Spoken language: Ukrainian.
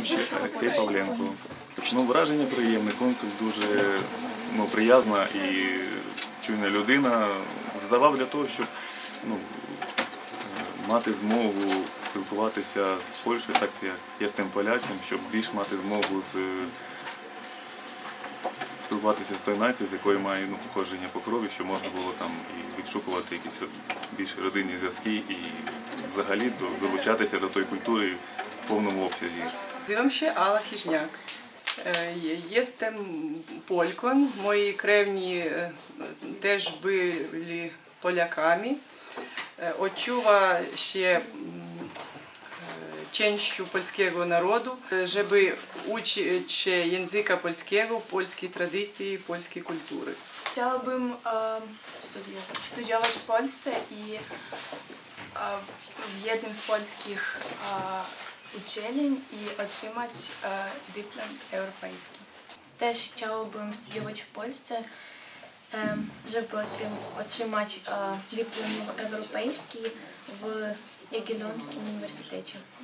ще Алексей Павленко. Почну враження приємне, консул дуже ну, приязна і чуйна людина. Здавав для того, щоб ну, мати змогу спілкуватися з Польщею, так як я з тим поляком, щоб більш мати змогу з спілкуватися з тою нацією, з якою має ну, походження по крові, що можна було там і відшукувати якісь більш родинні зв'язки і взагалі долучатися до тої культури повному обсязі. E, Jestem Polką. Moi krewni e, też byli Polakami. E, Odczuwa się mm, e, częścią polskiego narodu, e, żeby uczyć się języka polskiego, polskiej tradycji, polskiej kultury. Chciałabym e, studiować w Polsce i e, w jednym z polskich e, i otrzymać e, dyplom europejski. Też chciałabym studiować w Polsce, żeby otrzym- otrzymać e, dyplom europejski w Jagiellońskim Uniwersytecie.